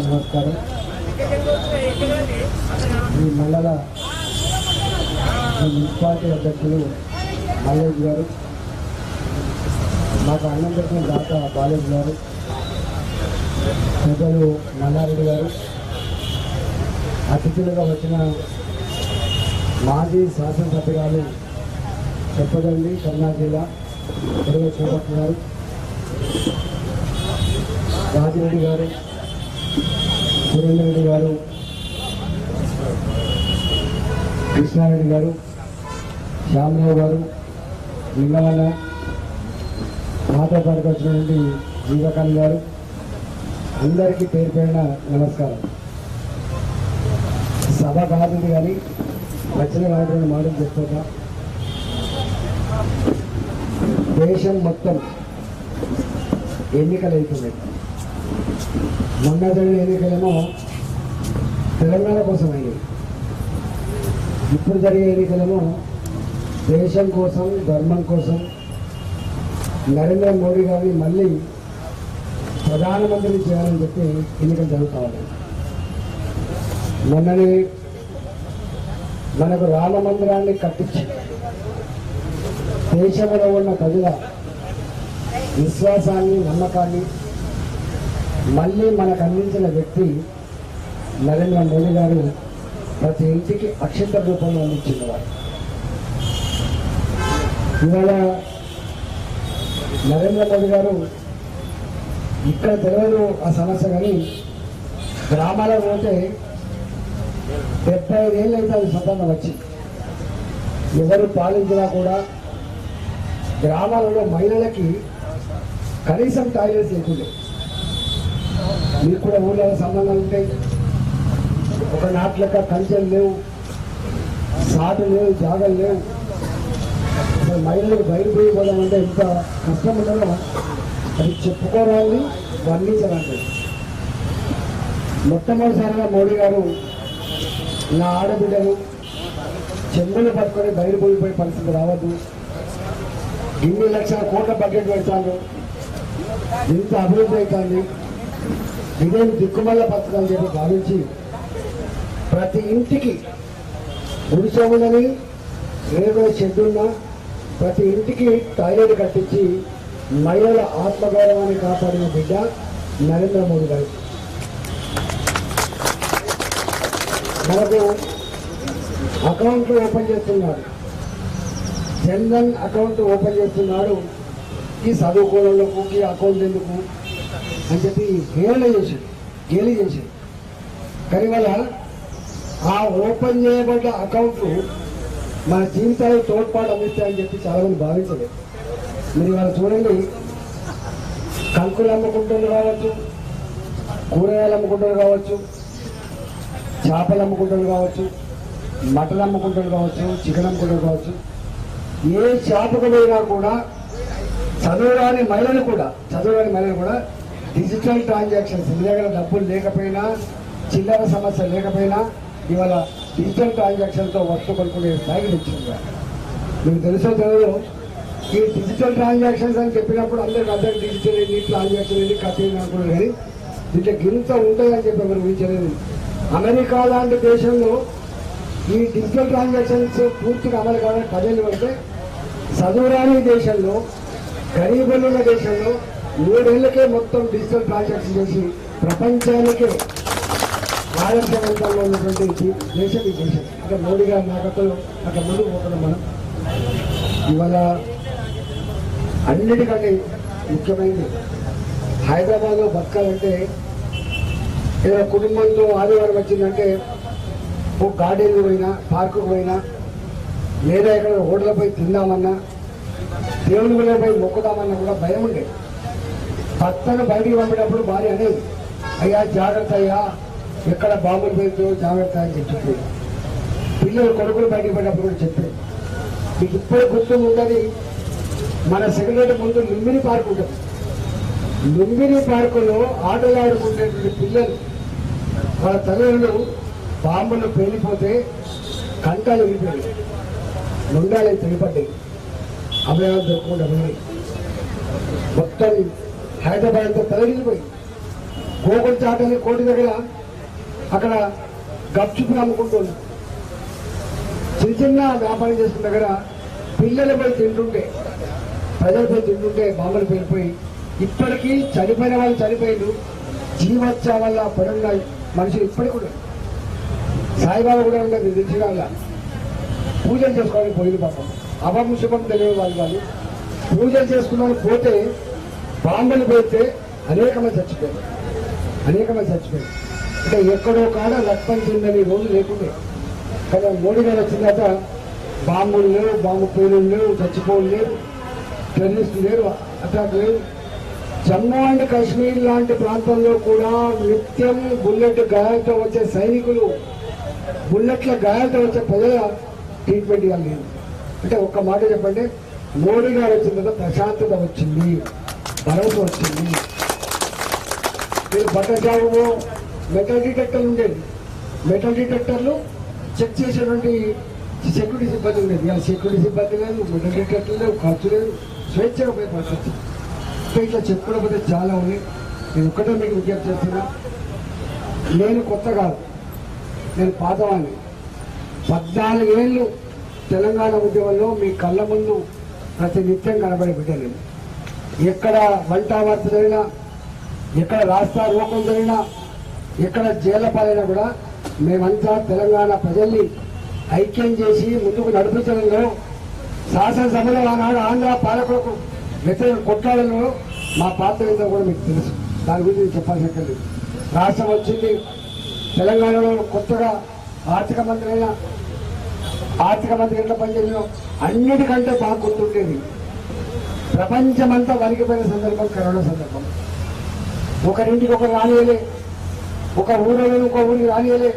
నమస్కారం. ఈ మండల మున్సిపాలిటీ అధ్యక్షులు బాలేజ్ గారు మాకు అన్నం పెట్టిన దాత బాలేజ్ గారు పెద్దలు మల్లారెడ్డి గారు అతిథులుగా వచ్చిన మాజీ శాసనసభ్యురాలు చెప్పదండి కర్ణా జిల్లా ఇరవై చేపట్టు గారు రాజిరెడ్డి గారు సురేందర్ రెడ్డి గారు కృష్ణారెడ్డి గారు శ్యామరావు గారు లింగమన్న మాతో పాటుకు వచ్చినటువంటి జీవకాంత్ గారు అందరికీ పేరు పేరిన నమస్కారం. సభ కాదు కానీ వచ్చిన వాటి మాటలు చెప్తున్నా దేశం మొత్తం ఎన్నికలు అవుతున్నాయి మొన్న ఎన్నికలేమో తెలంగాణ కోసం అయ్యాయి ఇప్పుడు జరిగే ఎన్నికలేమో దేశం కోసం ధర్మం కోసం నరేంద్ర మోడీ గారిని మళ్ళీ ప్రధానమంత్రిని చేయాలని చెప్పి ఎన్నికలు జరుగుతా ఉన్నాయి. మొన్ననే మనకు రామ మందిరాన్ని కట్టించి దేశంలో ఉన్న ప్రజల విశ్వాసాన్ని నమ్మకాన్ని మళ్ళీ మనకు అందించిన వ్యక్తి నరేంద్ర మోడీ గారు ప్రతి ఇంటికి అక్షంత రూపంలో అందించిన వారు ఇవాళ నరేంద్ర మోడీ గారు ఇక్కడ తెలియదు ఆ సమస్య కానీ గ్రామాలకు పోతే డెబ్బై ఐదేళ్ళు అయితే అది స్వతంత్రం వచ్చి ఎవరు పాలించినా కూడా గ్రామాలలో మహిళలకి కనీసం టాయిలెట్స్ లేకుండా. మీకు కూడా ఊళ్ళో సంబంధాలు ఉంటాయి ఒక నాట్లక కంచెలు లేవు సాటు లేవు జాగలు లేవు. అసలు మహిళలకు బయట అంటే ఎంత కష్టం ఉండదో అది చెప్పుకోవాలి వర్ణించాలండి మొట్టమొదటిసారిగా మోడీ గారు నా ఆడబిడ్డను చెంబులు పట్టుకొని బయలుపోయిపోయే పరిస్థితి రావద్దు. ఇన్ని లక్షల కోట్ల బడ్జెట్ పెడతాను ఇంత అభివృద్ధి అవుతుంది. ఇదేం దిక్కుమల్ల పథకాలు చెప్పి భావించి ప్రతి ఇంటికి గుడిసె ఉన్నది రేవే షెడ్ ప్రతి ఇంటికి టాయిలెట్ కట్టించి మహిళల ఆత్మగౌరవాన్ని కాపాడిన బిడ్డ నరేంద్ర మోడీ గారు. మనకు అకౌంట్ ఓపెన్ చేస్తున్నాడు జన్ధన్ అకౌంట్ ఓపెన్ చేస్తున్నాడు ఈ చదువుకోవడంలోకి అకౌంట్ ఎందుకు? అని చెప్పి హేళన చేశాడు. గేలి చేశాడు. కానీ వాళ్ళ ఆ ఓపెన్ చేయబడ్డ అకౌంట్ మన జీవితాలకు తోడ్పాటు అందిస్తాయని చెప్పి చాలా మంది భావించలేదు. మీరు ఇవాళ చూడండి కంకులు అమ్ముకుంటున్నారు కావచ్చు కూరగాయలు అమ్ముకుంటున్నారు కావచ్చు చేపలు అమ్ముకుంటున్నారు కావచ్చు మటన్ అమ్ముకుంటారు కావచ్చు చికెన్ అమ్ముకుంటారు కావచ్చు ఏ చేపకు పోయినా కూడా చదువురాని మహిళలు కూడా చదువురాని మహిళలు కూడా డిజిటల్ ట్రాన్సాక్షన్స్ మీ దగ్గర డబ్బులు లేకపోయినా చిల్లర సమస్య లేకపోయినా ఇవాళ డిజిటల్ ట్రాన్సాక్షన్తో వస్తు కొనుక్కునే స్థాయికి వచ్చింది మీకు తెలుసో తెలియదు ఈ డిజిటల్ ట్రాన్సాక్షన్స్ అని చెప్పినప్పుడు అందరికి అందరికి డిజిటల్ ఏంటి ట్రాన్సాక్షన్ ఏంటి కథ ఏంటి అనుకున్నారు కానీ దీంట్లో గిరుత ఉంటుందని చెప్పి ఎవరు ఊహించలేదు. అమెరికా లాంటి దేశంలో ఈ డిజిటల్ ట్రాన్సాక్షన్స్ పూర్తిగా అమలు కావడం పదేళ్ళు పడితే చదువురాని దేశంలో గరీబులు ఉన్న దేశంలో మూడేళ్ళకే మొత్తం డిజిటల్ ట్రాన్సాక్షన్ చేసి ప్రపంచానికే ఆదర్శవంతంలో ఉన్నటువంటి దేశం ఈ దేశం. అంటే మోడీ గారి నాయకత్వం అక్కడ ముందుకు పోతున్నాం మనం. ఇవాళ అన్నిటికంటే ముఖ్యమైనది హైదరాబాద్లో బతకాలంటే ఏదో కుటుంబంతో ఆదివారం వచ్చిందంటే ఓ గార్డెన్కి పోయినా పార్కుకు పోయినా లేదా ఇక్కడ హోటల్ పోయి తిందామన్నా దేవుని గుడిపై మొక్కుదామన్నా కూడా భయం ఉండేది. భర్తను బయటికి పంపేటప్పుడు భార్య అనేది అయ్యా జాగ్రత్త అయ్యా ఎక్కడ బాంబులు పెడుతూ జాగ్రత్త అని చెప్పి పిల్లలు కొడుకులు బయటికి పడినప్పుడు కూడా చెప్పారు మీకు ఇప్పుడు గుర్తు ఉండదు మన సెక్రటరీ ముందు లుంబిని పార్క్ ఉంటుంది. లుంబిని పార్కులో ఆటలు ఆడుకునేటువంటి పిల్లలు వాళ్ళ తల్లిదండ్రులు బాంబులు పేలిపోతే కంటాలు విరిపోయాయి నుండాలు తెలిపడ్డాయి అభయాలు దొరకకుండా మొత్తం హైదరాబాద్తో తొలగిపోయి గోకుల చాటని కోటి దగ్గర అక్కడ గప్చుపులు అమ్ముకుంటుంది చిన్న చిన్న వ్యాపారం చేసుకున్న దగ్గర పిల్లలు పోయి తింటుంటే ప్రజలు పోయి తింటుంటే బాంబులు పేలిపోయి ఇప్పటికీ చనిపోయిన వాళ్ళు చనిపోయారు జీవోత్సవ వల్ల పడున్న మనుషులు ఇప్పటికి కూడా. సాయిబాబా కూడా ఉండదు తెలిసిన వాళ్ళ. పూజలు చేసుకోవడానికి పోయింది పాపం. అభం శుభం తెలియని వాళ్ళు వాళ్ళు పూజలు చేసుకున్నాను పోతే బాంబులు పెడితే అనేక మంది చచ్చిపోయారు అనేక మంది చచ్చిపోయారు అంటే ఎక్కడో కాడ రక్తం చెందని రోజు లేకుండే. కానీ మోడీ గారు వచ్చిన తర్వాత బాంబులు లేవు బాంబు పేలు లేవు చచ్చిపోలు లేవు టెర్రరిస్టులు లేరు అటాక్ లేవు. జమ్మూ అండ్ కాశ్మీర్ లాంటి ప్రాంతంలో కూడా నిత్యం బుల్లెట్ గాయాలతో వచ్చే సైనికులు బుల్లెట్ల గాయాలతో వచ్చే ప్రజల ట్రీట్మెంట్ ఇవ్వాలి. అంటే ఒక్క మాట చెప్పండి మోడీ గారు వచ్చిన తర్వాత ప్రశాంతత వచ్చింది. భరోసా వచ్చింది మీరు బట్ట జాబు మెటల్ డిటెక్టర్లు ఉండేది మెటల్ డిటెక్టర్లు చెక్ చేసేటువంటి సెక్యూరిటీ సిబ్బంది ఉండేది. ఇలా సెక్యూరిటీ సిబ్బంది లేదు మెటల్ డిటెక్టర్ లేవు ఖర్చు లేదు స్వేచ్ఛగా పోయి పరిస్థితి ఇంకా ఇట్లా చెప్పుకోకపోతే చాలా ఉన్నాయి. నేను ఒక్కటే మీకు విజ్ఞప్తి చేస్తున్నా. నేను కొత్త కాదు. నేను పాతవాణ్ణి. పద్నాలుగేళ్ళు తెలంగాణ ఉద్యమంలో మీ కళ్ళ ముందు ప్రతి నిత్యం కనబడి బిడ్డలు ఎక్కడ వంట జరిగినా ఎక్కడ రాస్తా రూపం జరిగినా ఎక్కడ జైల పాలైనా కూడా మేమంతా తెలంగాణ ప్రజల్ని ఐక్యం చేసి ముందుకు నడిపించడంలో శాసనసభలో ఆనాడు ఆంధ్ర పాలకులకు వ్యతిరేక కొట్లాడడంలో మా పాత్ర ఏంటో కూడా మీకు తెలుసు దాని గురించి నేను చెప్పాల్సిన అక్కర్లేదు. రాష్ట్రం వచ్చింది తెలంగాణలో కొత్తగా ఆర్థిక మంత్రి అయినా ఆర్థిక మంత్రి ఎట్లా పనిచేయడం అన్నిటికంటే బాగా గుర్తుండేది ప్రపంచమంతా వణికిపోయిన సందర్భం కరోనా సందర్భం. ఒకరింటికి ఒకరు రానియలే. ఒక ఊరిలో ఒక ఊరికి రానియలే.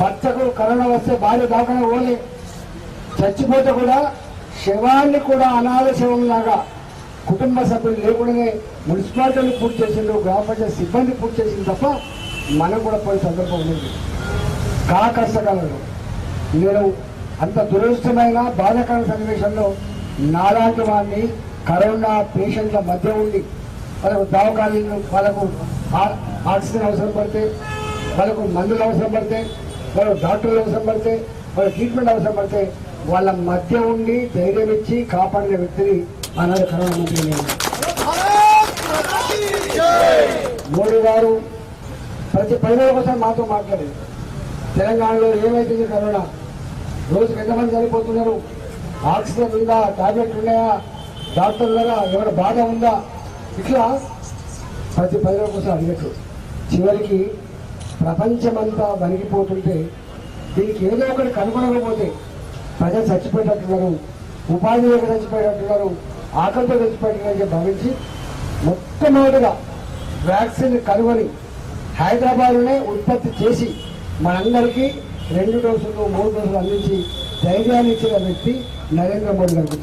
భర్తకు కరోనా వస్తే భార్య దాకా పోలే. చచ్చిపోతే కూడా శవాన్ని కూడా అనాథ శవంలాగా కుటుంబ సభ్యులు లేకుండానే మున్సిపాలిటీలు పూర్తి చేసిండ్రు గ్రామ పంచాయతీ సిబ్బంది పూర్తి చేసింది తప్ప మనం కూడా పోయే సందర్భం ఉంది కా కష్టకాలంలో నేను అంత దురదృష్టమైన బాధాకర సన్నివేశంలో నాలాంటి వాడిని కరోనా పేషెంట్ల మధ్య ఉండి వాళ్ళకు దవాఖానీలు వాళ్ళకు ఆక్సిజన్ అవసరం పడితే వాళ్ళకు మందులు అవసరం పడితే వాళ్ళకు డాక్టర్లు అవసరం పడితే వాళ్ళ ట్రీట్మెంట్ అవసరం పడితే వాళ్ళ మధ్య ఉండి ధైర్యం ఇచ్చి కాపాడిన వ్యక్తిని ఆనాడు కరోనా మంత్రి మోడీ గారు ప్రతి పదివేల కోసం మాతో మాట్లాడేది తెలంగాణలో ఏమైతుంది కరోనా? రోజుకి ఎంతమంది చనిపోతున్నారు? ఆక్సిజన్ ఉందా టాబ్లెట్ ఉన్నాయా? డాక్టర్ ఉన్నారా ఎవరి బాధ ఉందా? ఇట్లా ప్రతి పదివేల కోసం అడిగట్టు. చివరికి ప్రపంచమంతా వణిగిపోతుంటే దీనికి ఏదో ఒకటి కనుగొనకపోతే ప్రజలు చచ్చిపోయేటట్టున్నారు ఉపాధి లేక చచ్చిపోయేటట్టున్నారు ఆకలితో చచ్చిపోయేటట్టు భావించి మొట్టమొదటిగా వ్యాక్సిన్ కనుగొని హైదరాబాద్లోనే ఉత్పత్తి చేసి మనందరికీ రెండు డోసులు మూడు డోసులు అందించి ధైర్యాన్ని ఇచ్చిన వ్యక్తి నరేంద్ర మోడీ గారు.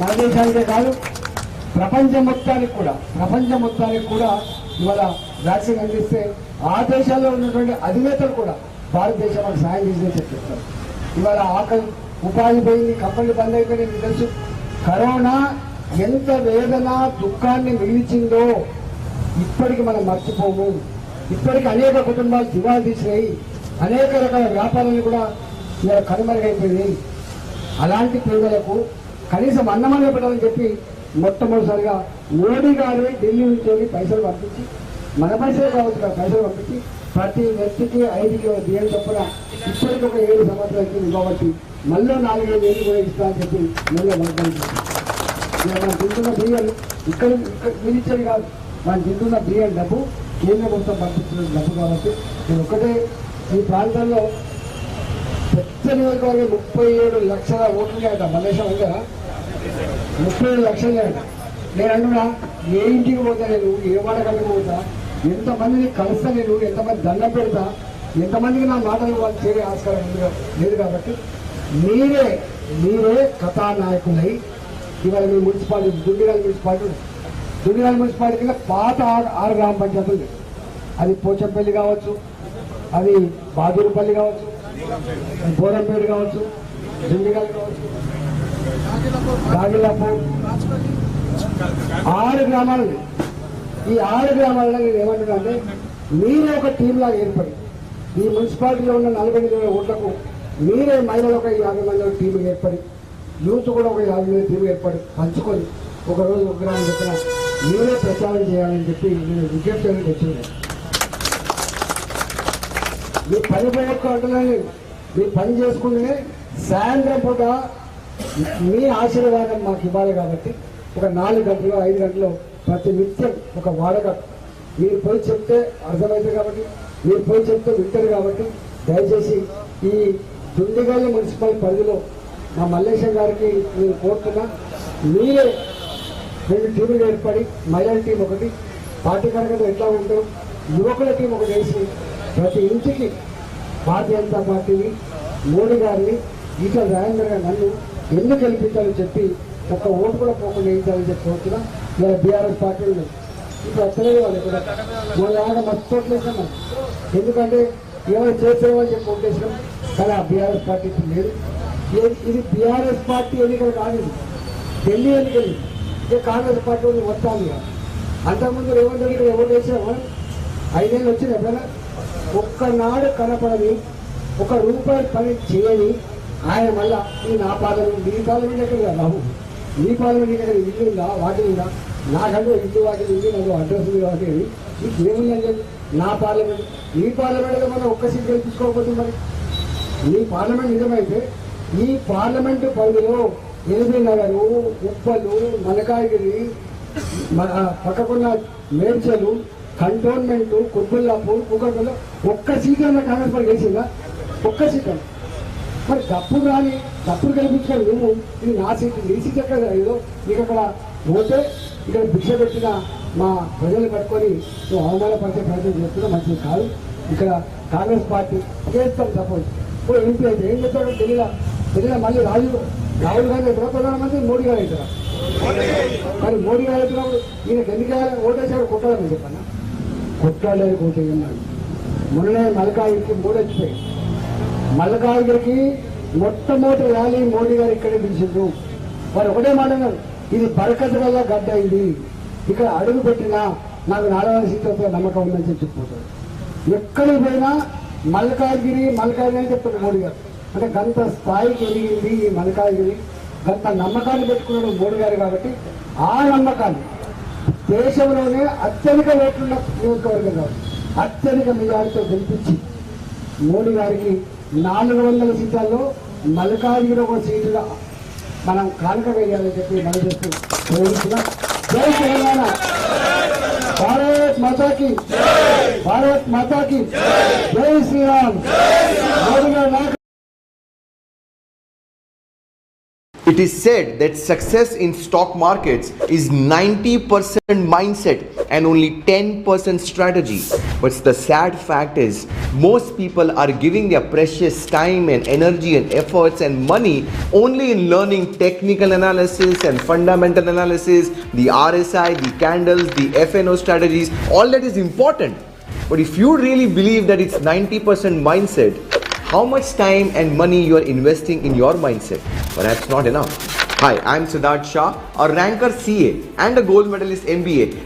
మన దేశానికే కాదు ప్రపంచం మొత్తానికి కూడా ప్రపంచం మొత్తానికి కూడా ఇవాళ వ్యాక్సిన్ అందిస్తే ఆ దేశాల్లో ఉన్నటువంటి అధినేతలు కూడా భారతదేశానికి సాయం చేసే చెప్పిస్తారు ఇవాళ ఆకలి ఉపాధి పోయింది కంపెనీలు బంద్ అయిపోయినాయి మీకు తెలుసు. కరోనా ఎంత వేదన దుఃఖాన్ని మిగిల్చిందో ఇప్పటికి మనం మర్చిపోము. ఇప్పటికి అనేక కుటుంబాలు దివాలు తీసినాయి. అనేక రకాల వ్యాపారాలు కూడా ఇవాళ కనుమరుగైపోయినాయి. అలాంటి పేదలకు కనీసం అన్నమాన పెట్టాలని చెప్పి మొట్టమొదటిసారిగా మోడీ గారు ఢిల్లీ నుంచి వెళ్ళి పైసలు పంపించి మన పైసలు కావచ్చు పైసలు పంపించి ప్రతి వ్యక్తికి ఐదు కిలో బియ్యం చొప్పున ఇప్పటికి ఒక ఏడు సంవత్సరాలకి ఇవ్వబట్టి మళ్ళీ నాలుగైదు వేలు కూడా ఇస్తా అని చెప్పి మళ్ళీ వాగ్దానం ఇవాళ మనం తింటున్న బియ్యం ఇక్కడ ఇక్కడ మీరు కాదు మనం తింటున్న బియ్యం డబ్బు కేంద్ర ప్రభుత్వం పంపిస్తున్న డబ్బు కాబట్టి నేను ఒకటే ఈ ప్రాంతంలో పెద్ద నియోజకవర్గం ముప్పై ఏడు లక్షల ఓట్లు ఉన్నాయట మలేషియా ఉందా? ముప్పై ఏడు లక్షలు. నేను అంటున్నా ఏ ఇంటికి పోతా నేను? ఏ వాడకట్టుకు పోతా? ఎంతమందిని కలుస్తా నేను ఎంతమంది దండం పెడతా? ఎంతమందికి నా మాటలు వాళ్ళు చేరే ఆస్కారం లేదు కాబట్టి మీరే మీరే కథానాయకులై ఇవాళ మీ municipality Dundigal municipality Dundigal municipality పాత ఆరు ఆరు గ్రామ పంచాయతీలు అది పోచంపల్లి కావచ్చు అది బాదూరుపల్లి కావచ్చు బోరంపేడు కావచ్చు దుండిగాలి కావచ్చు గాగిలాపూర్ ఆరు గ్రామాలు ఈ ఆరు గ్రామాలలో నేను ఏమంటున్నానంటే మీరే ఒక టీం ఏర్పడి ఈ మున్సిపాలిటీలో ఉన్న నలభై ఎనిమిది వేల ఓట్లకు మీరే మహిళలు ఒక యాభై మంది టీం ఏర్పడి యూత్ కూడా ఒక యాభై మంది టీం ఏర్పడి పంచుకొని ఒక రోజు ఒక గ్రామం చెప్పిన మీరే ప్రచారం చేయాలని చెప్పి నేను విజ్ఞప్తి చేయడానికి వచ్చింది మీ పని పోయొక్క అంటున్నాను మీ పని చేసుకుంటేనే సాయంత్రం పూట మీ ఆశీర్వాదం మాకు ఇవ్వాలి కాబట్టి ఒక నాలుగు గంటలు ఐదు గంటలు ప్రతి నిత్యం ఒక వాడక. మీరు పోయి చెప్తే అర్థమవుతుంది కాబట్టి మీరు పోయి చెప్తే వింటారు కాబట్టి దయచేసి ఈ దుండిగల్లి మున్సిపల్ పరిధిలో మా మల్లేశం గారికి నేను కోరుతున్నా మీరే రెండు టీములు ఏర్పడి మహిళల టీం ఒకటి పార్టీ కార్యకర్తలు ఎట్లా ఉంటాం యువకుల టీం ఒకటి వేసి ప్రతి ఇంటికి భారతీయ జనతా పార్టీని మోడీ గారిని ఈటల రాజేంద్ర గారు నన్ను ఎందుకు గెలిపించాలని చెప్పి ఒక్క ఓటు కూడా పోకుండా వేయించాలని చెప్పి వచ్చిన ఇలా బీఆర్ఎస్ పార్టీ ఉంది ఇప్పుడు వస్తలేదు వాళ్ళు ఇక్కడ. మన లాగా మస్తు ఓట్లు ఎందుకంటే ఏమైనా చేసేవాళ్ళు చెప్పి ఓటేసినాం కానీ ఆ బీఆర్ఎస్ పార్టీ లేదు. ఇది- ఇది బీఆర్ఎస్ పార్టీ ఎన్నికలు కాదు ఢిల్లీ ఎన్నికలు. ఇక కాంగ్రెస్ పార్టీ వాళ్ళు వస్తాను ఇక. అంతకుముందు రేవంత్ రెడ్డి గారు ఎవరు చేసామా ఐదేళ్ళు వచ్చిన ఎప్పుడైనా? ఒక్కనాడు కనపడని ఒక రూపాయి పని చేయని ఆయన మళ్ళా ఈ నా పార్లమెంట్ నీ పార్లమెంట్ ఎక్కడ రావు? బాబు నీ పార్లమెంట్ ఎక్కడ ఇల్లు ఉందా? వాటి ఉందా నాకంటూ ఇల్లు వాటి ఇల్లు నాకు అడ్రస్ ఉంది వాటి నీకు ఏముందని నా పార్లమెంట్ నీ పార్లమెంట్ మనం ఒక్క సీట్ గెలిపించుకోకపోతే మరి? ఈ పార్లమెంట్ నిజమైతే ఈ పార్లమెంట్ పరిధిలో ఎనిమిది నగరు ఉప్పలు మలకాయగిరి పక్కకున్న మేడ్చలు కంటోన్మెంట్ కుర్బుల్లాపూర్ కుక్కర్లో ఒక్క సీట్ అన్న కాంగ్రెస్ పార్టీ వేసిందా ఒక్క సీట్ అన్న. మరి తప్పుడు రాని తప్పుడు కల్పించుకొని నువ్వు ఇది నా సీట్ నీ సీట్ ఎక్కడ లేదు. నీకు అక్కడ పోతే ఇక్కడ భిక్ష పెట్టిన మా ప్రజలు పట్టుకొని నువ్వు అవమానపరిచే ప్రయత్నం చేస్తున్నా మంచిది కాదు. ఇక్కడ కాంగ్రెస్ పార్టీ చేస్తాం సపోజ్ ఇప్పుడు ఎంపీ అయితే ఏం చెప్తాడో ఢిల్లీలో తెలియదా మళ్ళీ రాజు రాహుల్ గాంధీ అవుతారా ప్రధానమంత్రి మోడీ గారు అవుతారా? మరి మోడీ గారు అవుతున్నప్పుడు ఈయనకి ఎన్నికలు ఓటేసాడు కొట్టాలని చెప్పన్నా? కొట్టాలని కోటేయన్నాడు మొన్ననే మలకాయికి మూడొచ్చిపోయి మల్లకాగిరికి మొట్టమొదటి ర్యాలీ మోడీ గారు ఇక్కడే పిలిచిండ్రు. వారు ఒకటే మాట ఇది బరకత్ వల్ల గడ్డ అయింది ఇక్కడ అడుగు పెట్టినా నాకు నారాయణ సీట్లతో నమ్మకం ఉందని చెప్పి చెప్పిపోతారు. ఎక్కడికి పోయినా మల్కాగిరి మల్కాగిరి అని చెప్తాడు మోడీ గారు. అంటే గంత స్థాయికి ఎదిగింది ఈ మల్కాగిరి గంత నమ్మకాన్ని పెట్టుకున్నాడు మోడీ గారు కాబట్టి ఆ నమ్మకాన్ని దేశంలోనే అత్యధిక ఓట్లున్న నియోజకవర్గం అత్యధిక మెజారిటీతో గెలిపించి మోడీ గారికి నాలుగు వందల సీట్లలో మల్లికార్జున ఒక సీటుగా మనం కానుక వేయాలని చెప్పి మనం చేస్తూ జై తెలంగాణ. భారత్ మాతాకి. భారత్ మాతాకి. జై శ్రీరామ్. మోడీ గారు It is said that success in stock markets is 90% mindset and only 10% strategy. But the sad fact is, most people are giving their precious time and energy and efforts and money only in learning technical analysis and fundamental analysis, the RSI, the candles, the FNO strategies, all that is important. But if you really believe that it's 90% mindset, how much time and money you are investing in your mindset? Perhaps not enough. Hi, I'm Siddharth Shah, a ranker CA and a gold medalist MBA.